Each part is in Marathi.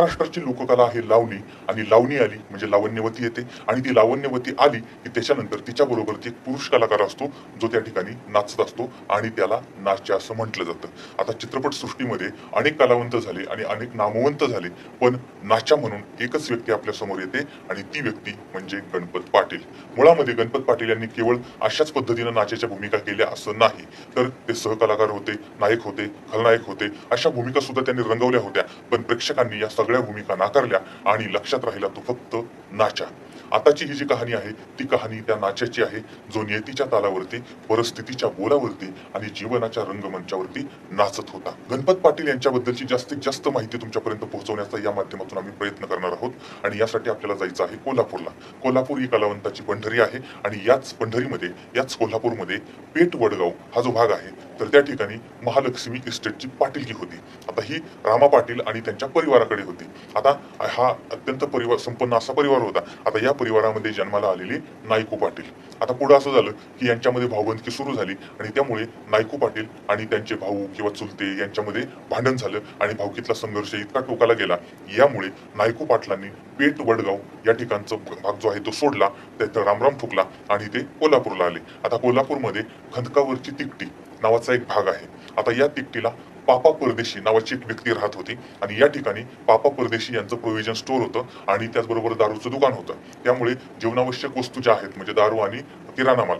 महाराष्ट्राची लोककला आहे लावणी आणि लावणी आली म्हणजे लावण्यवती येते आणि ती लावण्यवती आली की त्याच्यानंतर तिच्याबरोबर एक पुरुष कलाकार असतो जो त्या ठिकाणी नाचत असतो आणि त्याला नाट्य असं म्हटलं जातं. आता चित्रपट सृष्टीमध्ये अनेक कलावंत झाले आणि अनेक नामवंत झाले पण नाच्या म्हणून एकच व्यक्ती आपल्यासमोर येते आणि ती व्यक्ती म्हणजे गणपत पाटील. मुळामध्ये गणपत पाटील यांनी केवळ अशाच पद्धतीनं नाचाच्या भूमिका केल्या असं नाही तर ते सहकलाकार होते नायक होते खलनायक होते अशा भूमिका सुद्धा त्यांनी रंगवल्या होत्या. पण प्रेक्षकांनी या सगळ्या भूमिका नाकारल्या आणि लक्षात राहिला तो फक्त नाचा. आताची ही जी कहाणी आहे ती कहाणी त्या नाच्याची आहे. जो नियतीच्या तालावरती परिस्थितीच्या बोलावरती आणि जीवनाच्या रंगमंचावरती नाचत होता. गणपत पाटील यांच्याबद्दलची जास्तीत जास्त माहिती तुमच्यापर्यंत पोहोचवण्याचा या माध्यमातून आम्ही प्रयत्न करणार आहोत. आणि यासाठी आपल्याला जायचं आहे कोल्हापूरला. कोल्हापूर ही कलावंताची पंढरी आहे. आणि याच पंढरीमध्ये याच कोल्हापूरमध्ये पेठ वडगाव हा जो भाग आहे तर त्या ठिकाणी महालक्ष्मी इस्टेटची पाटीलकी होती. आता ही रामा पाटील आणि त्यांच्या परिवाराकडे होती. आता हा अत्यंत परिवार संपन्न असा परिवार होता. आता या परिवारामध्ये जन्माला आलेली नायकू पाटील. आता पुढं असं झालं की यांच्यामध्ये भाऊबंदकी सुरू झाली आणि त्यामुळे नायकू पाटील आणि त्यांचे भाऊ किंवा चुलते यांच्यामध्ये भांडण झालं आणि भाऊकीतला संघर्ष इतका टोकाला गेला. यामुळे नायकू पाटलांनी पेठ वडगाव या ठिकाणचा भाग जो आहे तो सोडला. त्यात रामराम ठुकला आणि ते कोल्हापूरला आले. आता कोल्हापूरमध्ये खंदकावरची तिकटी नावाचा एक भाग आहे. आता या तिकटीला पापा परदेशी नावाची एक व्यक्ती राहत होती आणि या ठिकाणी पापा परदेशी यांचं प्रोव्हिजन स्टोअर होतं आणि त्याचबरोबर दारूचं दुकान होतं. त्यामुळे जीवनावश्यक वस्तू ज्या आहेत म्हणजे दारू आणि किराणा माल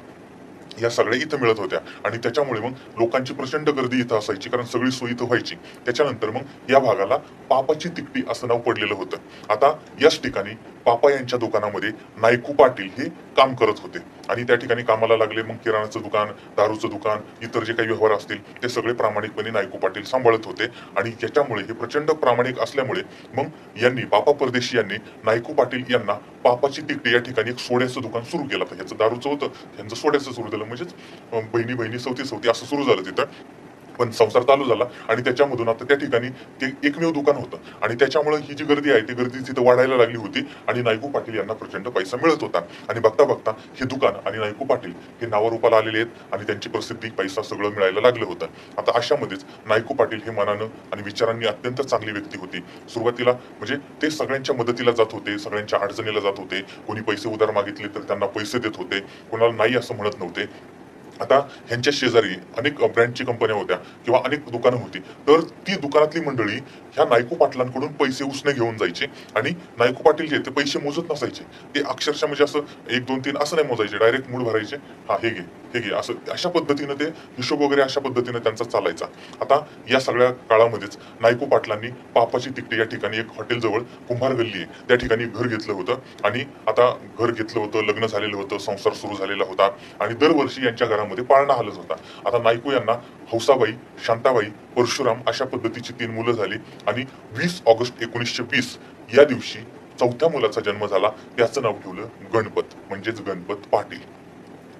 या सगळ्या इथं मिळत होत्या. आणि त्याच्यामुळे मग लोकांची प्रचंड गर्दी इथं असायची कारण सगळी सोय इथं व्हायची. त्याच्यानंतर मग या भागाला पापाची तिकटी असं नाव पडलेलं होतं. आता याच ठिकाणी पापा यांच्या दुकानामध्ये नायकू पाटील हे काम करत होते. आणि त्या ठिकाणी कामाला लागले मग किराणाचं दुकान दारूचं दुकान इतर जे काही व्यवहार असतील ते सगळे प्रामाणिकपणे नायकू पाटील सांभाळत होते. आणि त्याच्यामुळे हे प्रचंड प्रामाणिक असल्यामुळे मग यांनी पापा परदेशी यांनी नायकू पाटील यांना पापाची तिकटी या ठिकाणी एक सोड्याचं दुकान सुरू केलं. तर ह्याचं दारूचं होतं ह्यांचं सोड्याचं सुरू झालं. म्हणजेच बहिणी बहिणी सवती सवती असं सुरू झालं तिथं. पण संसार चालू झाला आणि त्याच्यामधून आता त्या ठिकाणी ते एकमेव दुकान होतं. आणि त्याच्यामुळे ही जी गर्दी आहे ती गर्दी तिथं वाढायला लागली होती आणि नायकू पाटील यांना प्रचंड पैसा मिळत होता. आणि बघता बघता हे दुकान आणि नायकू पाटील हे नावारूपाला आलेले आहेत आणि त्यांची प्रसिद्धी पैसा सगळं मिळायला लागलं होतं. आता अशामध्येच नायकू पाटील हे मनानं आणि विचारांनी अत्यंत चांगली व्यक्ती होती. सुरुवातीला म्हणजे ते सगळ्यांच्या मदतीला जात होते सगळ्यांच्या अडचणीला जात होते. कोणी पैसे उधार मागितले तर त्यांना पैसे देत होते. कोणाला नाही असं म्हणत नव्हते. आता ह्यांच्या शेजारी अनेक ब्रँडची कंपन्या होत्या किंवा अनेक दुकानं होती तर ती दुकानातली मंडळी ह्या नायको पाटलांकडून पैसे उसने घेऊन जायचे आणि नायको पाटील जे ते पैसे मोजत नसायचे. ते अक्षरशः म्हणजे असं एक दोन तीन असं नाही मोजायचे डायरेक्ट मूड भरायचे. हा हे घे हे घे असं अशा पद्धतीनं ते हिशोब वगैरे अशा पद्धतीनं त्यांचा चालायचा. आता या सगळ्या काळामध्येच नायको पाटलांनी पापाची तिकटे या ठिकाणी एक हॉटेलजवळ कुंभार गल्ली आहे. त्या ठिकाणी घर घेतलं होतं आणि आता घर घेतलं होतं लग्न झालेलं होतं संसार सुरू झालेला होता आणि दरवर्षी यांच्या घरामध्ये पाळणा हलत होता. आता नायकू यांना हौसाबाई शांताबाई परशुराम अशा पद्धतीची तीन मुलं झाली आणि वीस ऑगस्ट एकोणीसशे वीस या दिवशी चौथ्या मुलाचा जन्म झाला. त्याचं नाव ठेवलं गणपत म्हणजेच गणपत पाटील.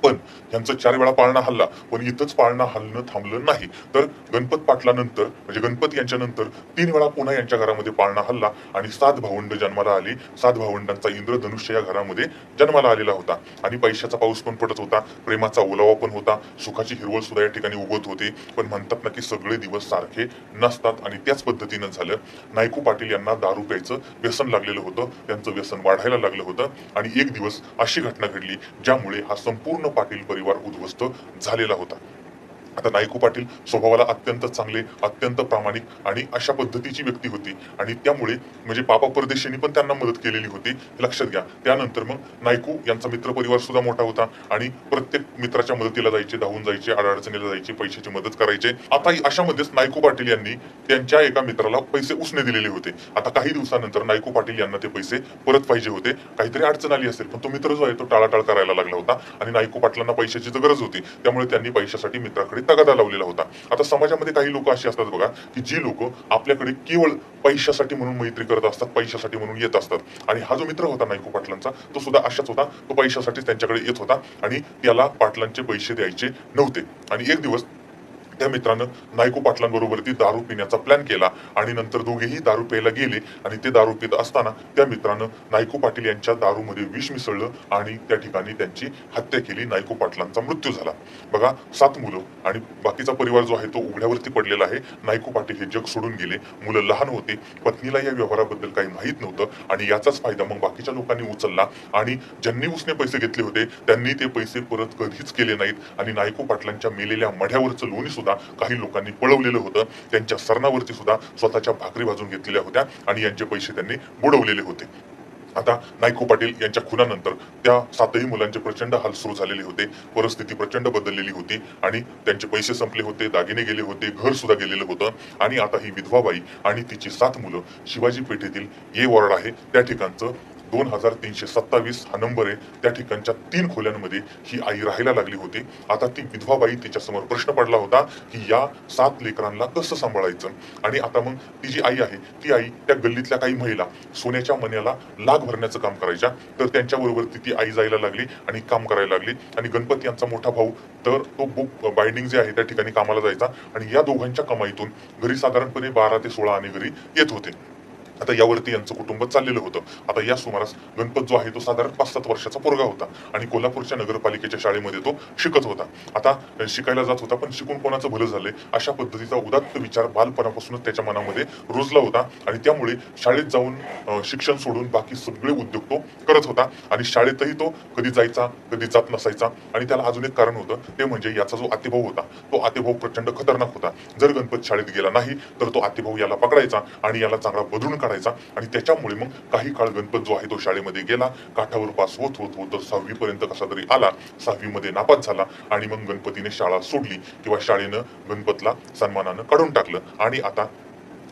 पण यांचं चार वेळा पाळणा हल्ला पण इथंच पाळणा हलणं थांबलं नाही. तर गणपत पाटलानंतर म्हणजे गणपत यांच्यानंतर तीन वेळा पुन्हा यांच्या घरामध्ये पाळणा हल्ला आणि सात भावंड जन्माला आली. सात भावंडांचा इंद्रधनुष्य या घरामध्ये जन्माला आलेला होता. आणि पैशाचा पाऊस पण पडत होता प्रेमाचा ओलावा पण होता सुखाची हिरवळ सुद्धा या ठिकाणी उगवत होते. पण म्हणतात ना की सगळे दिवस सारखे नसतात आणि त्याच पद्धतीनं झालं. नायकू पाटील यांना दारू प्यायचं व्यसन लागलेलं होतं त्यांचं व्यसन वाढायला लागलं होतं आणि एक दिवस अशी घटना घडली ज्यामुळे हा संपूर्ण पाटील परिवार उद्ध्वस्त झालेला होता. आता नायकू पाटील स्वभावाला अत्यंत चांगले अत्यंत प्रामाणिक आणि अशा पद्धतीची व्यक्ती होती. आणि त्यामुळे म्हणजे पापा परदेशींनी पण त्यांना मदत केलेली होती. लक्षात घ्या. त्यानंतर मग नायकू यांचा मित्र परिवार सुद्धा मोठा होता आणि प्रत्येक मित्राच्या मदतीला जायचे धावून जायचे अडचणीला जायचे पैशाची मदत करायचे. आता अशामध्येच नायकू पाटील यांनी त्यांच्या एका मित्राला पैसे उसने दिलेले होते. आता काही दिवसानंतर नायकू पाटील यांना ते पैसे परत पाहिजे होते. काहीतरी अडचण आली असेल पण तो मित्र जो आहे तो टाळाटाळ करायला लागला होता. आणि नायकू पाटलांना पैशाची तर गरज होती. त्यामुळे त्यांनी पैशासाठी मित्राकडे तगादा लावलेला होता. आता समाजामध्ये काही लोक अशी असतात बघा की जी लोक आपल्याकडे केवळ पैशासाठी म्हणून मैत्री करत असतात पैशासाठी म्हणून येत असतात. आणि हा जो मित्र होता नाईको पाटलांचा तो सुद्धा अशाच होता. तो पैशासाठीच त्यांच्याकडे येत होता आणि त्याला पाटलांचे पैसे द्यायचे नव्हते. आणि एक दिवस त्या मित्रानं नायको पाटलांबरोबर ती दारू पिण्याचा प्लॅन केला आणि नंतर दोघेही दारू प्यायला गेले आणि ते दारू पित असताना त्या मित्रानं नायको पाटील यांच्या दारूमध्ये विष मिसळलं आणि त्या ठिकाणी त्यांची हत्या केली. नायको पाटलांचा मृत्यू झाला. बघा सात मुलं आणि बाकीचा परिवार जो आहे तो उघड्यावरती पडलेला आहे. नायको पाटील हे जग सोडून गेले. मुलं लहान होते. पत्नीला या व्यवहाराबद्दल काही माहीत नव्हतं आणि याचाच फायदा मग बाकीच्या लोकांनी उचलला आणि ज्यांनी उसने पैसे घेतले होते त्यांनी ते पैसे परत कधीच केले नाहीत आणि नायको पाटलांच्या मेलेल्या मढ्यावरचं लोणी सुद्धा काही लोकांनी पळवलेलं होतं. त्यांच्या सरणावरती सुद्धा स्वतःच्या भाकरी भाजून घेतलेल्या होत्या आणि यांचे पैसे त्यांनी बुडवलेले होते. आता नायको पाटील यांच्या खुनानंतर त्या सातही मुलांचे प्रचंड हाल सुरू झालेले होते. परिस्थिती प्रचंड बदललेली होती आणि त्यांचे पैसे संपले होते दागिने गेले होते घर सुद्धा गेलेलं होतं. आणि आता ही विधवाबाई आणि तिची सात मुलं शिवाजी पेठेतील ये वॉर्ड आहे. त्या ठिकाणचं दोन हजार तीनशे सत्तावीस हा नंबर आहे. त्या ठिकाणच्या तीन खोल्यांमध्ये ही आई राहायला लागली होती. आता ती विधवाबाई तिच्या समोर प्रश्न पडला होता की या सात लेकरांना कसं सांभाळायचं? आणि आता मग ती जी आई आहे ती आई त्या गल्लीतल्या काही महिला सोन्याच्या मन्याला लाग भरण्याचं काम करायच्या. तर त्यांच्याबरोबर ती ती आई जायला लागली आणि काम करायला लागली. आणि गणपती यांचा मोठा भाऊ तर तो बुक बाइंडिंग जे आहे त्या ठिकाणी कामाला जायचा. आणि या दोघांच्या कमाईतून घरी साधारणपणे बारा ते सोळा आणि घरी येत होते. आता यावरती यांचं कुटुंब चाललेलं होतं. आता या सुमारास गणपत जो आहे तो साधारण पाच सात वर्षाचा पोरगा होता. आणि कोल्हापूरच्या नगरपालिकेच्या शाळेमध्ये तो शिकत होता. आता शिकायला जात होता पण शिकून कोणाचं भलं झालंय? अशा पद्धतीचा उदात्त विचार बालपणापासूनच त्याच्या मनामध्ये रुजला होता. आणि त्यामुळे शाळेत जाऊन शिक्षण सोडून बाकी सगळे उद्योग तो करत होता. आणि शाळेतही तो कधी जायचा कधी जात नसायचा. आणि त्याला अजून एक कारण होतं ते म्हणजे याचा जो आतेभाऊ होता तो आतेभाऊ प्रचंड खतरनाक होता. जर गणपत शाळेत गेला नाही तर तो आतेभाऊ याला पकडायचा आणि याला चांगला बदलून काढायचा. आणि त्याच्यामुळे मग काही काळ गणपत जो आहे तो शाळेमध्ये गेला. काठावर पास होत होत होत सहावी पर्यंत कसा तरी आला. सहावी मध्ये नापास झाला. आणि मग गणपतीने शाळा सोडली. किंवा शाळेनं गणपतला सन्मानानं काढून टाकलं. आणि आता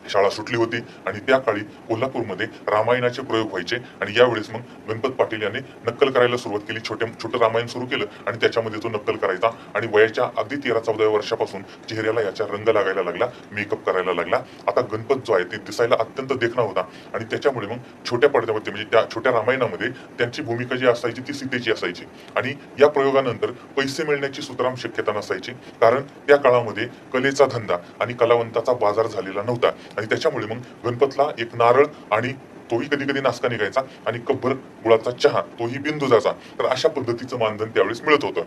शाळा सुटली होती आणि त्या काळी कोल्हापूरमध्ये रामायणाचे प्रयोग व्हायचे आणि यावेळेस मग गणपत पाटील यांनी नक्कल करायला सुरुवात केली. छोटे छोटं रामायण सुरू केलं आणि त्याच्यामध्ये तो नक्कल करायचा आणि वयाच्या अगदी तेरा चौदा वर्षापासून चेहऱ्याला याचा रंग लागायला लागला मेकअप करायला लागला. आता गणपत जो आहे ते दिसायला अत्यंत देखणा होता आणि त्याच्यामुळे मग छोट्या पडद्यावरती म्हणजे त्या छोट्या रामायणामध्ये त्यांची भूमिका जी असायची ती सीतेची असायची. आणि या प्रयोगानंतर पैसे मिळण्याची सुतराम शक्यता नसायची. कारण त्या काळामध्ये कलेचा धंदा आणि कलावंताचा बाजार झालेला नव्हता. आणि त्याच्यामुळे मग गणपतला एक नारळ आणि तोही कधी कधी नाचका निघायचा आणि कब्बर गुळाचा चहा तोही बिंदुजाचा तर अशा पद्धतीचं मानधन त्यावेळेस मिळत होतं.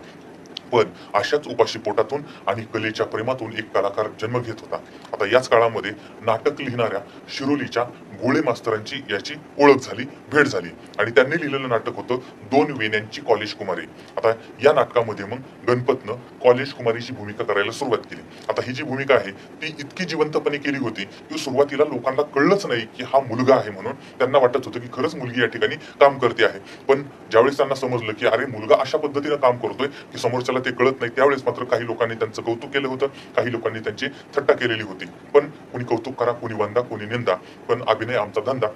पण अशाच उपाशी पोटातून आणि कलेच्या प्रेमातून एक कलाकार जन्म घेत होता. आता याच काळामध्ये नाटक लिहिणाऱ्या शिरोलीच्या गोळे मास्तरांची याची ओळख झाली भेट झाली. आणि त्यांनी लिहिलेलं नाटक होतं दोन वेण्यांची कॉलेज कुमारी. आता या नाटकामध्ये मग गणपतनं कॉलेज कुमारीची भूमिका करायला सुरुवात केली. आता ही जी भूमिका आहे ती इतकी जिवंतपणे केली होती की सुरुवातीला लोकांना कळलंच नाही की हा मुलगा आहे म्हणून त्यांना वाटत होतं की खरंच मुलगी या ठिकाणी काम करते आहे. पण ज्यावेळेस त्यांना समजलं की अरे मुलगा अशा पद्धतीनं काम करतोय की समोरच्याला ते कळत नाही. त्यावेळेस मात्र काही लोकांनी त्यांचं कौतुक केलं होतं. काही लोकांनी त्यांची थट्टा केलेली होती. पण कुणी कौतुक करा कुणी वंदा कुणी निंदा. पण अभिनय आमचा धंदा.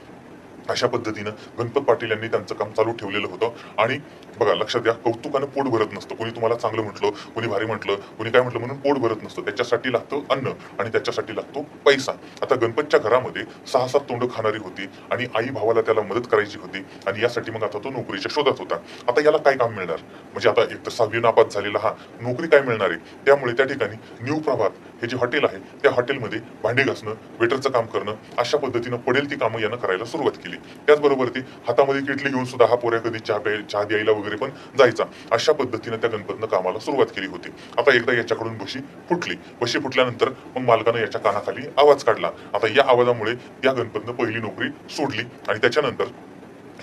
अशा पद्धतीनं गणपत पाटील यांनी त्यांचं काम चालू ठेवलेलं होतं. आणि बघा लक्षात द्या कौतुकानं पोट भरत नसतं. कोणी तुम्हाला चांगलं म्हटलं कोणी भारी म्हटलं कोणी काय म्हटलं म्हणून पोट भरत नसतं. त्याच्यासाठी लागतं अन्न आणि त्याच्यासाठी लागतो पैसा. आता गणपतच्या घरामध्ये सहा सात तोंड खाणारी होती आणि आई भावाला त्याला मदत करायची होती आणि यासाठी मग आता तो नोकरीच्या शोधात होता. आता याला काय काम मिळणार? म्हणजे आता एक तर सहावी नापास झालेला हा नोकरी काय मिळणार आहे? त्यामुळे त्या ठिकाणी न्यू प्रभात हे जे हॉटेल आहे त्या हॉटेलमध्ये भांडी घासणं वेटरचं काम करणं अशा पद्धतीनं पडेल ती कामं यानं करायला सुरुवात केली. त्याचबरोबर ती हातामध्ये किटली घेऊन सुद्धा हा पोऱ्या कधी चहा प्याय चहा द्यायला वगैरे पण जायचा. अशा पद्धतीनं त्या गणपतनं कामाला सुरुवात केली होती. आता एकदा याच्याकडून बशी फुटली. बशी फुटल्यानंतर मग मालकानं याच्या कानाखाली आवाज काढला. आता या आवाजामुळे या गणपतनं पहिली नोकरी सोडली आणि त्याच्यानंतर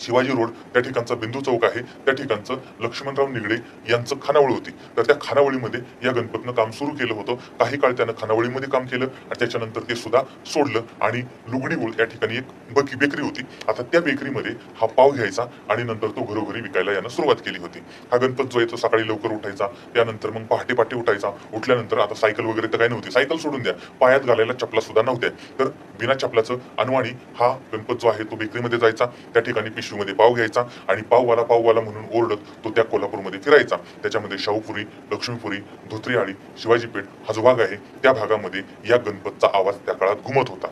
शिवाजी रोड त्या ठिकाणचा बिंदू चौक आहे. त्या ठिकाणचं लक्ष्मणराव निगडे यांचं खानावळ होती. तर त्या खानावळीमध्ये या गणपतनं काम सुरू केलं होतं. काही काळ त्यानं खानावळीमध्ये काम केलं आणि त्याच्यानंतर ते सुद्धा सोडलं आणि लुगडी गुळ या ठिकाणी एक बकी बेकरी होती. आता त्या बेकरीमध्ये हा पाव घ्यायचा आणि नंतर तो घरोघरी विकायला यानं सुरुवात केली होती. हा गणपत जो आहे तो सकाळी लवकर उठायचा त्यानंतर मग पहाटे पहाटे उठायचा. उठल्यानंतर आता सायकल वगैरे तर काही नव्हती. सायकल सोडून द्या. पायात घालायला चपला सुद्धा नव्हत्या. तर बिना चपलाचं अनवाणी हा गणपत जो आहे तो बेकरीमध्ये जायचा. त्या ठिकाणी पिशवी पिशवीमध्ये पाव घ्यायचा आणि पाववाला पाववाला म्हणून ओरडत तो त्या कोल्हापूरमध्ये फिरायचा. त्याच्यामध्ये शाहूपुरी लक्ष्मीपुरी धोत्रीआळी शिवाजीपेठ हा जो भाग आहे त्या भागामध्ये या गणपतचा आवाज त्या काळात घुमत होता.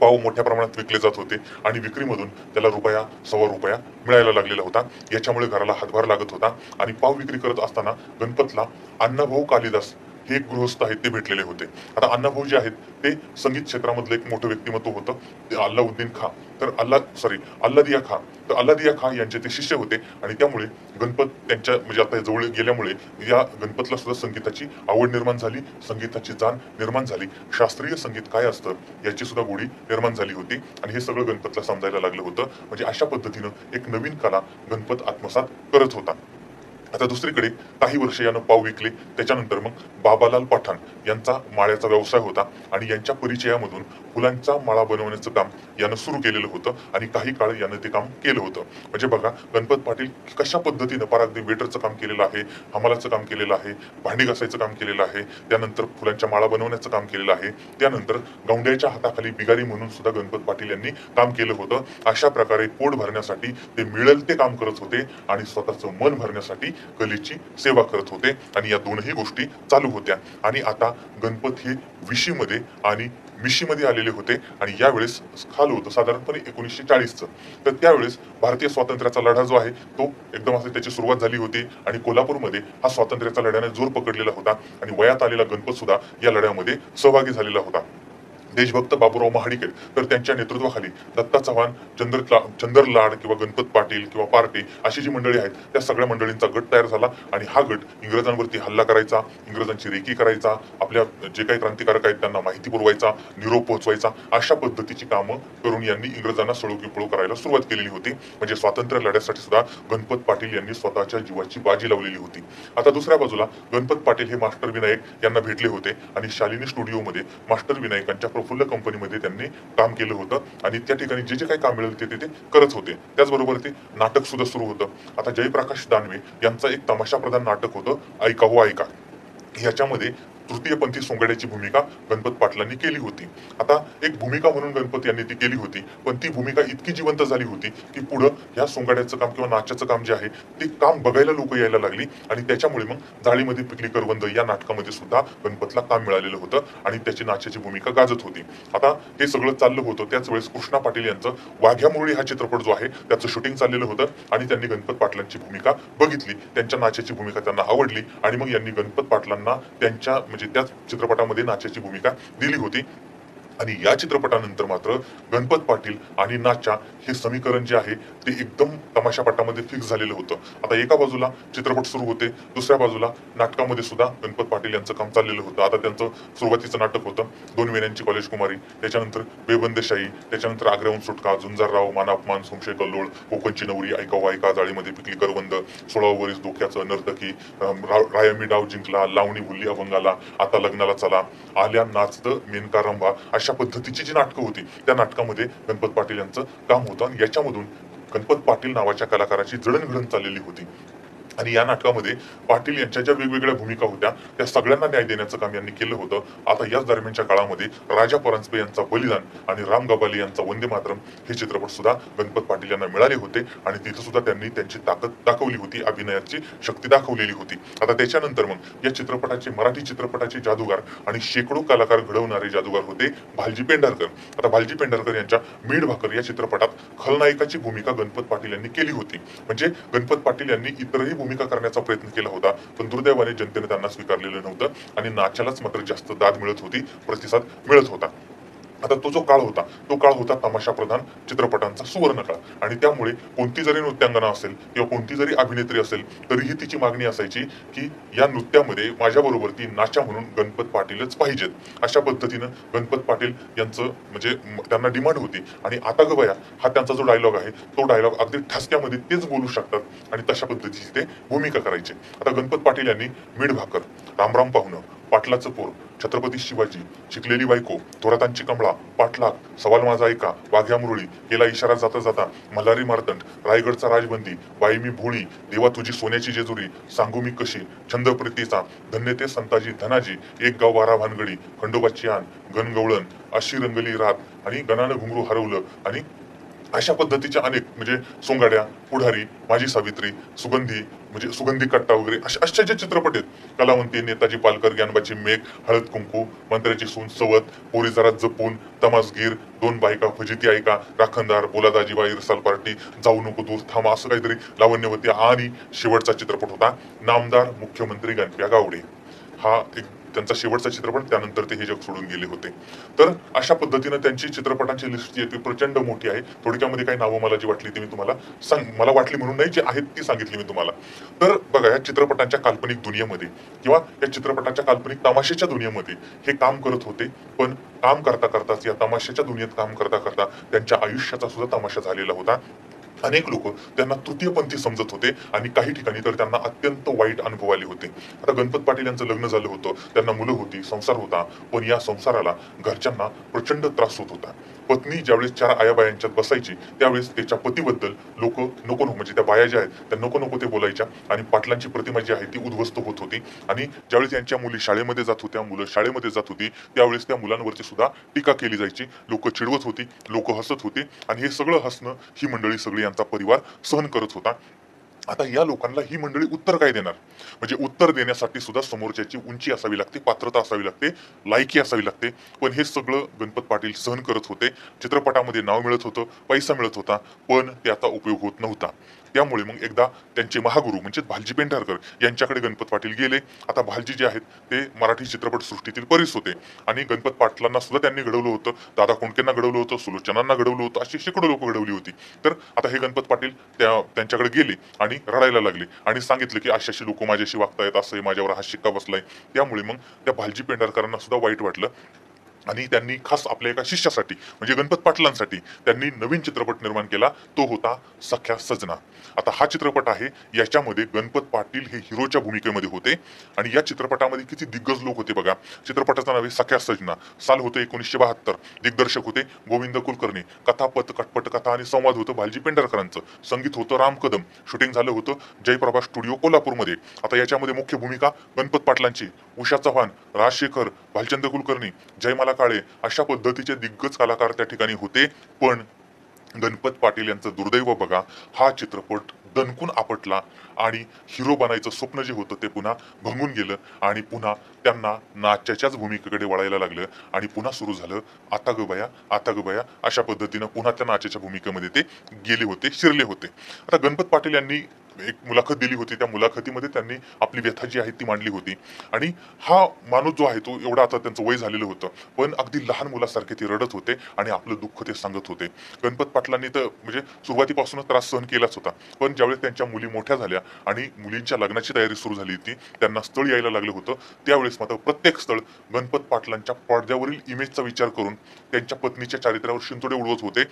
पाव मोठ्या प्रमाणात विकले जात होते आणि विक्रीमधून त्याला रुपया सव्वा रुपया मिळायला लागलेला होता. याच्यामुळे घराला हातभार लागत होता आणि पाव विक्री करत असताना गणपतला अण्णाभाऊ कालिदास हे एक गृहस्थ आहेत ते भेटलेले होते. आता अण्णाभाऊ जे आहेत ते संगीत क्षेत्रामधलं एक मोठं व्यक्तिमत्व होतं. ते अल्लाउद्दीन खा. तर अल्ला सॉरी अल्लादिया खा. तर अल्लादिया खा यांचे ते शिष्य होते आणि त्यामुळे गणपत त्यांच्या म्हणजे आता जवळ गेल्यामुळे या गणपतला सुद्धा संगीताची आवड निर्माण झाली संगीताची जाण निर्माण झाली. शास्त्रीय संगीत काय असतं याची सुद्धा गोडी निर्माण झाली होती आणि हे सगळं गणपतला समजायला लागलं होतं. म्हणजे अशा पद्धतीनं एक नवीन कला गणपत आत्मसात करत होता. आता दुसरीकडे काही वर्ष यानं पाव विकले. त्याच्यानंतर मग बाबालाल पठाण यांचा माळ्याचा व्यवसाय होता आणि यांच्या परिचयामधून फुलांचा माळा बनवण्याचं काम यानं सुरू केलेलं होतं आणि काही काळ यानं ते काम केलं होतं. म्हणजे बघा गणपत पाटील कशा पद्धतीनं पार अगदी वेटरचं काम केलेलं आहे हमालाचं काम केलेलं आहे भांडी घासायचं काम केलेलं आहे त्यानंतर फुलांच्या माळा बनवण्याचं काम केलेलं आहे त्यानंतर गौंड्याच्या हाताखाली बिगारी म्हणून सुद्धा गणपत पाटील यांनी काम केलं होतं. अशा प्रकारे पोट भरण्यासाठी ते मिळेल ते काम करत होते आणि स्वतःचं मन भरण्यासाठी कलेची सेवा करत होते. आणि या दोनही गोष्टी चालू होत्या. आणि आता गणपत हे विशीमध्ये आणि मिशीमध्ये आलेले होते आणि यावेळेस खाल होतं साधारणपणे एकोणीसशे चाळीसचं. तर त्यावेळेस भारतीय स्वातंत्र्याचा लढा जो आहे तो एकदम असं त्याची सुरुवात झाली होती आणि कोल्हापूरमध्ये हा स्वातंत्र्याचा लढ्याने जोर पकडलेला होता आणि वयात आलेला गणपत सुद्धा या लढ्यामध्ये सहभागी झालेला होता. देशभक्त बाबूराव महाडिक आहेत तर त्यांच्या नेतृत्वाखाली दत्ता चव्हाण चंद्र चंदर लाड किंवा गणपत पाटील किंवा पार्टी अशी जी मंडळी आहेत त्या सगळ्या मंडळींचा गट तयार झाला आणि हा गट इंग्रजांवरती हल्ला करायचा इंग्रजांची रेकी करायचा आपल्या जे काही क्रांतिकारक आहेत त्यांना माहिती पुरवायचा निरोप पोहोचवायचा अशा पद्धतीची कामं करून यांनी इंग्रजांना सळू करायला सुरुवात केलेली होती. म्हणजे स्वातंत्र्य लढ्यासाठी सुद्धा गणपत पाटील यांनी स्वतःच्या जीवाची बाजी लावलेली होती. आता दुसऱ्या बाजूला गणपत पाटील हे मास्टर विनायक यांना भेटले होते आणि शालिनी स्टुडिओमध्ये मास्टर विनायकांच्या प्रफुल्ल कंपनीमध्ये त्यांनी काम केलं होतं आणि त्या ठिकाणी जे जे काही काम मिळेल ते ते ते करत होते. त्याचबरोबर ते नाटक सुद्धा सुरू होतं. आता जयप्रकाश दानवे यांचा एक तमाशा प्रधान नाटक होतं ऐका हो ऐका. याच्यामध्ये तृतीयपंथी सोंगड्याची भूमिका गणपत पाटलांनी केली होती. आता एक भूमिका म्हणून गणपत यांनी ती केली होती. पण ती भूमिका इतकी जिवंत झाली होती की पुढं ह्या सोंगाड्याचं काम किंवा नाचाचं काम जे आहे ते काम बघायला लोक यायला लागली आणि त्याच्यामुळे मग जाळीमध्ये पिकली करवंद या नाटकामध्ये सुद्धा गणपतला काम मिळालेलं होतं आणि त्याची नाचाची भूमिका गाजत होती. आता हे सगळं चाललं होतं त्याच वेळेस कृष्णा पाटील यांचं वाघ्या मुरळी हा चित्रपट जो आहे त्याचं शूटिंग चाललेलं होतं आणि त्यांनी गणपत पाटलांची भूमिका बघितली. त्यांच्या नाचाची भूमिका त्यांना आवडली आणि मग यांनी गणपत पाटलांना त्यांच्या म्हणजे म्हणजे त्याच चित्रपटामध्ये नाचाची भूमिका दिली होती. आणि या चित्रपटानंतर मात्र गणपत पाटील आणि नाचा हे समीकरण जे आहे ते एकदम तमाशापटामध्ये फिक्स झालेलं होतं. आता एका बाजूला चित्रपट सुरू होते दुसऱ्या बाजूला नाटकामध्ये सुद्धा गणपत पाटील यांचं काम चाललेलं होतं. आता त्यांचं सुरुवातीचं नाटक होतं दोन वेण्यांची कॉलेज कुमारी त्याच्यानंतर बेबंदशाही त्याच्यानंतर आग्र्याहून सुटका झुंजारराव मानापमान संशय कल्लोळ कोकणची नवरी ऐकाव ऐका जाळीमध्ये पिकली करवंद सोळावं वरीस धोक्याचं नर्तकी अं, रायमी डाव जिंकला लावणी भुल्ली अभंगाला आता लग्नाला चला आल्या नाचत मेनका रंभा अशा पद्धतीची जी नाटकं होती त्या नाटकामध्ये गणपत पाटील यांचं काम होतं. आणि याच्यामधून गणपत पाटील नावाच्या कलाकाराची जडणघडण चाललेली होती. आणि या नाटकामध्ये पाटील यांच्या ज्या वेगवेगळ्या भूमिका होत्या त्या सगळ्यांना न्याय देण्याचं काम यांनी केलं होतं. आता याच दरम्यानच्या काळामध्ये राजा परांजपे यांचा बलिदान आणि राम गबाली यांचा वंदे मातरम हे चित्रपट सुद्धा गणपत पाटील यांना मिळाले होते आणि तिथं सुद्धा त्यांनी त्यांची ताकद दाखवली होती अभिनयाची शक्ती दाखवलेली होती. आता त्याच्यानंतर मग या चित्रपटाचे मराठी चित्रपटाचे जादूगार आणि शेकडो कलाकार घडवणारे जादूगार होते भालजी पेंढारकर. आता भालजी पेंढारकर यांच्या मीड भाकर या चित्रपटात खलनायकाची भूमिका गणपत पाटील यांनी केली होती. म्हणजे गणपत पाटील यांनी इतरही भूमिका करण्याचा प्रयत्न केला होता पण दुर्दैवाने जनतेने त्यांना स्वीकारलेलं नव्हतं आणि नाचालाच मात्र जास्त दाद मिळत होती प्रतिसाद मिळत होता. आता तो जो काळ होता तो काळ होता तमाशा प्रधान चित्रपटांचा सुवर्ण काळ. आणि त्यामुळे कोणती जरी नृत्यांगना असेल किंवा कोणती जरी अभिनेत्री असेल तरीही तिची मागणी असायची की या नृत्यामध्ये माझ्याबरोबर ती नाचा म्हणून गणपत पाटीलच पाहिजेत. अशा पद्धतीनं गणपत पाटील यांचं म्हणजे त्यांना डिमांड होती. आणि आता ग बया हा त्यांचा जो डायलॉग आहे तो डायलॉग अगदी ठसक्यामध्ये तेच बोलू शकतात आणि तशा पद्धतीची ते भूमिका करायचे. आता गणपत पाटील यांनी मीठ भाकर रामराम पाहुणं पाटलाचं पोर छत्रपती शिवाजी शिकलेली बायको थोरातांची कमळा पाटलाग सवाल माझा ऐका वाघ्या मुरळी याला इशारा जाता जाता मल्हारी मार्तंड रायगडचा राजबंदी बाई मी भोळी देवा तुझी सोन्याची जेजुरी सांगू मी कशी छंद प्रीतीचा धन्य ते संताजी धनाजी एक गाव बारा भानगडी खंडोबाची आण गणगवळण अशी रंगली रात आणि गणानं घुंगरू हरवलं आणि अशा पद्धतीच्या अनेक म्हणजे सोंगाड्या पुढारी माझी सावित्री सुगंधी म्हणजे सुगंधी कट्टा वगैरे अशा अशा जे चित्रपट आहेत. कलावंती नेताजी पालकर ज्ञानबाची मेघ हळद कुंकू मंत्र्याची सून सवत पोरी जरा जपून तमासगीर दोन बायका फजिती ऐका राखणदार बोलादाजीबाई रसाल पार्टी जाऊ नको दूर थांबा असं काहीतरी लावण्यवती आणि शेवटचा चित्रपट होता. नामदार मुख्यमंत्री गणप्या गावडे. हा एक त्यांचा शेवटचा चित्रपट त्यानंतर ते हे जग सोडून गेले होते. तर अशा पद्धतीनं त्यांची चित्रपटांची लिस्ट जी आहे ती प्रचंड मोठी आहे. थोडक्यामध्ये काही नावं मला जी वाटली ती मी तुम्हाला सांग मला वाटली म्हणून नाही जी आहेत ती सांगितली मी तुम्हाला. तर बघा या चित्रपटांच्या काल्पनिक दुनियेमध्ये किंवा या चित्रपटांच्या काल्पनिक तमाशेच्या दुनियेमध्ये हे काम करत होते पण काम करता करताच या तमाशाच्या दुनियेत काम करता करता त्यांच्या आयुष्याचा सुद्धा तमाशा झालेला होता. अनेक लोक त्यांना तृतीयपंथी समजत होते आणि काही ठिकाणी तर त्यांना अत्यंत वाईट अनुभव आले होते. आता गणपत पाटील यांचं लग्न झालं होतं. त्यांना मुलं होती संसार होता. पण या संसाराला घरच्यांना प्रचंड त्रास होत होता. पत्नी ज्यावेळेस चार आयाबायांच्यात बसायची त्यावेळेस त्याच्या पतीबद्दल लोक नको नको म्हणजे त्या बाया ज्या आहेत त्या नको नको ते बोलायच्या आणि पाटलांची प्रतिमा जी आहे ती उद्ध्वस्त होत होती. आणि ज्यावेळेस यांच्या मुली शाळेमध्ये जात होत्या मुलं शाळेमध्ये जात होती त्यावेळेस त्या मुलांवरची सुद्धा टीका केली जायची. लोक चिडवत होती लोक हसत होते आणि हे सगळं हसणं ही मंडळी सगळी यांचा परिवार सहन करत होता. आता या लोकांना ही मंडळी उत्तर काय देणार? म्हणजे उत्तर देण्यासाठी सुद्धा समोरच्याची उंची असावी लागते पात्रता असावी लागते लायकी असावी लागते. पण हे सगळं गणपत पाटील सहन करत होते. चित्रपटामध्ये नाव मिळत होतं पैसा मिळत होता. पण त्याचा उपयोग होत नव्हता. त्यामुळे मग एकदा त्यांचे महागुरु म्हणजे भालजी पेंढारकर यांच्याकडे गणपत पाटील गेले. आता भालजी जे आहेत ते मराठी चित्रपट सृष्टीतील परीस होते. आणि गणपत पाटलांना सुद्धा त्यांनी घडवलं होतं. दादा कोंडकेंना घडवलं होतं सुलोचनांना घडवलं होतं अशी शेकडो लोक घडवली होती. तर आता हे गणपत पाटील त्या त्यांच्याकडे गेले आणि रडायला लागले. आणि सांगितलं की अशी अशी लोक माझ्याशी वागतायत असं माझ्यावर हा शिक्का बसलाय? त्यामुळे मग त्या भालजी पेंढारकरांना सुद्धा वाईट वाटलं. आणि त्यांनी खास आपल्या एका शिष्यासाठी म्हणजे गणपत पाटलांसाठी त्यांनी नवीन चित्रपट निर्माण केला तो होता सख्या सजना. आता हा चित्रपट आहे याच्यामध्ये गणपत पाटील हे हिरोच्या भूमिकेमध्ये होते आणि या चित्रपटामध्ये किती दिग्गज लोक होते बघा. चित्रपटाचं नाव आहे सख्या सजना. साल होतं एकोणीसशे बहात्तर दिग्दर्शक होते गोविंद कुलकर्णी. कथापथ कटपट कथा आणि संवाद होतं भालजी पेंढारकरांचं. संगीत होतं राम कदम. शूटिंग झालं होतं जयप्रभा स्टुडिओ कोल्हापूरमध्ये. आता याच्यामध्ये मुख्य भूमिका गणपत पाटलांची. उषा चव्हाण राजशेखर भालचंद्र कुलकर्णी जयमाला काळे अशा पद्धतीचे दिग्गज कलाकार त्या ठिकाणी होते. पण गणपत पाटील यांचं दुर्दैव बघा हा चित्रपट दणकून आपटला आणि हिरो बनायचं स्वप्न जे होतं ते पुन्हा भंगून गेलं आणि पुन्हा त्यांना नाच्याच्याच भूमिकेकडे वळायला लागलं आणि पुन्हा सुरू झालं आता ग बया आता ग बया अशा पद्धतीनं पुन्हा त्या नाच्याच्या भूमिकेमध्ये ते गेले होते शिरले होते. आता गणपत पाटील यांनी एक मुलाखत दिली होती. त्या मुलाखतीमध्ये त्यांनी आपली व्यथा जी आहे ती मांडली होती. आणि हा माणूस जो आहे तो एवढा आता त्यांचं वय झालेलं होतं. पण अगदी लहान मुलासारखे ते रडत होते आणि आपलं दुःख ते सांगत होते. गणपत पाटलांनी तर म्हणजे सुरुवातीपासूनच त्रास सहन केलाच होता. पण ज्यावेळेस त्यांच्या मुली मोठ्या झाल्या आणि मुलींच्या लग्नाची तयारी सुरू झाली होती त्यांना स्थळ यायला लागलं होतं. त्यावेळेस मात्र प्रत्येक स्थळ गणपत पाटलांच्या पडद्यावरील इमेजचा विचार करून त्यांच्या पत्नीच्या चारित्र्यावर शिंतोडे उडवत होते.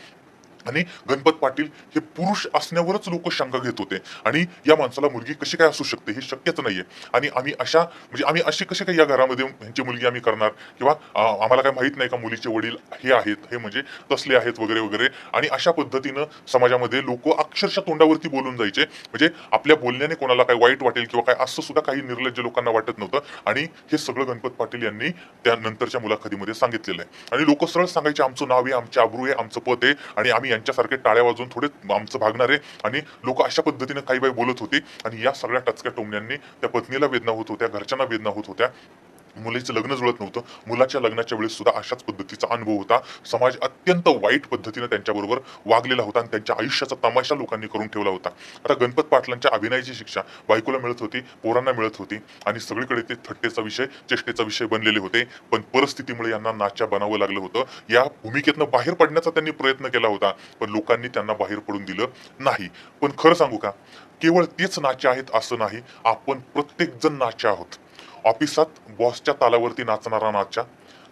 आणि गणपत पाटील हे पुरुष असण्यावरच लोक शंका घेत होते. आणि या माणसाला मुलगी कशी काय असू शकते हे शक्यच नाहीये. आणि आम्ही अशा म्हणजे आम्ही अशी कशी काय या घरामध्ये ह्यांची मुलगी आम्ही करणार? किंवा आम्हाला काय माहीत नाही का मुलीचे वडील हे आहेत हे म्हणजे तसले आहेत वगैरे वगैरे. आणि अशा पद्धतीनं समाजामध्ये लोक अक्षरशः तोंडावरती बोलून जायचे. म्हणजे आपल्या बोलण्याने कोणाला काय वाईट वाटेल किंवा काय असं सुद्धा काही निर्लज्ज लोकांना वाटत नव्हतं. आणि हे सगळं गणपत पाटील यांनी त्या नंतरच्या मुलाखतीमध्ये सांगितलेलं आहे. आणि लोक सरळ सांगायचे आमचं नाव आहे आमचे आबरू आहे आमचं पद आहे. आणि आम्ही यांच्यासारखे टाळ्या वाजवून थोडे आमचं भागणार आहे. आणि लोक अशा पद्धतीने काही बाई बोलत होते. आणि या सगळ्या टचक्या टोमण्यांनी त्या पत्नीला वेदना होत होत्या घरच्यांना वेदना होत होत्या. मुलीचं लग्न जुळत नव्हतं. मुलाच्या लग्नाच्या वेळेस सुद्धा अशाच पद्धतीचा अनुभव होता. समाज अत्यंत वाईट पद्धतीने त्यांच्याबरोबर वागलेला होता आणि त्यांच्या आयुष्याचा तमाशा लोकांनी करून ठेवला होता. आता गणपत पाटलांच्या अभिनयाची शिक्षा बायकोला मिळत होती पोरांना मिळत होती आणि सगळीकडे ते थट्टेचा विषय चेष्टेचा विषय बनलेले होते. पण परिस्थितीमुळे यांना नाच्या बनावं लागलं होतं. या भूमिकेतनं बाहेर पडण्याचा त्यांनी प्रयत्न केला होता पण लोकांनी त्यांना बाहेर पडून दिलं नाही. पण खरं सांगू का? केवळ तेच नाचे आहेत असं नाही. आपण प्रत्येक जण नाचे आहोत. ऑफिसात बॉसच्या तालावरती नाचणारा नाचा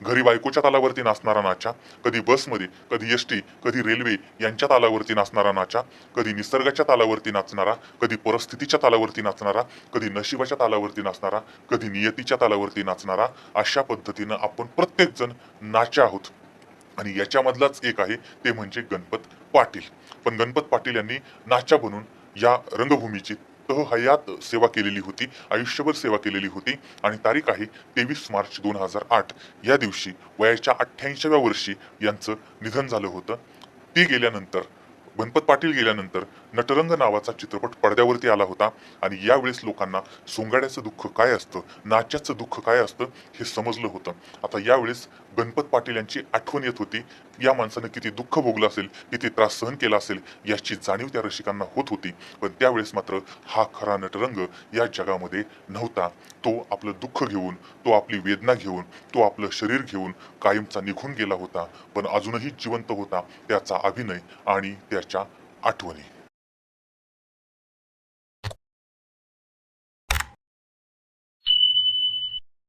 घरी बायकोच्या तालावरती नाचणारा नाचा कधी बसमध्ये कधी एस टी कधी रेल्वे यांच्या तालावरती नाचणारा नाचा कधी निसर्गाच्या तालावरती नाचणारा कधी परिस्थितीच्या तालावरती नाचणारा कधी नशिबाच्या तालावरती नाचणारा कधी नियतीच्या तालावरती नाचणारा अशा पद्धतीनं आपण प्रत्येकजण नाचा आहोत. आणि याच्यामधलाच एक आहे ते म्हणजे गणपत पाटील. पण गणपत पाटील यांनी नाचा बनून या रंगभूमीची हयात सेवा केलेली होती आयुष्यभर सेवा केलेली होती. आणि तारीख आहे तेवीस मार्च दोन हजार आठ. या दिवशी वयाच्या अठ्ठ्याऐंशीव्या वर्षी यांचं निधन झालं होतं. ती गेल्यानंतर गणपत पाटील गेल्यानंतर नटरंग नावाचा चित्रपट पडद्यावरती आला होता आणि यावेळेस लोकांना सोंगाड्याचं दुःख काय असतं नाच्याचं दुःख काय असतं हे समजलं होतं. आता यावेळेस गणपत पाटील यांची आठवण येत होती. या माणसानं किती दुःख भोगलं असेल किती त्रास सहन केला असेल याची जाणीव त्या रसिकांना होत होती. पण त्यावेळेस मात्र हा खरा नटरंग या जगामध्ये नव्हता. तो आपलं दुःख घेऊन तो आपली वेदना घेऊन तो आपलं शरीर घेऊन कायमचा निघून गेला होता. पण अजूनही जिवंत होता त्याचा अभिनय आणि त्या त्याच्या आठवणी.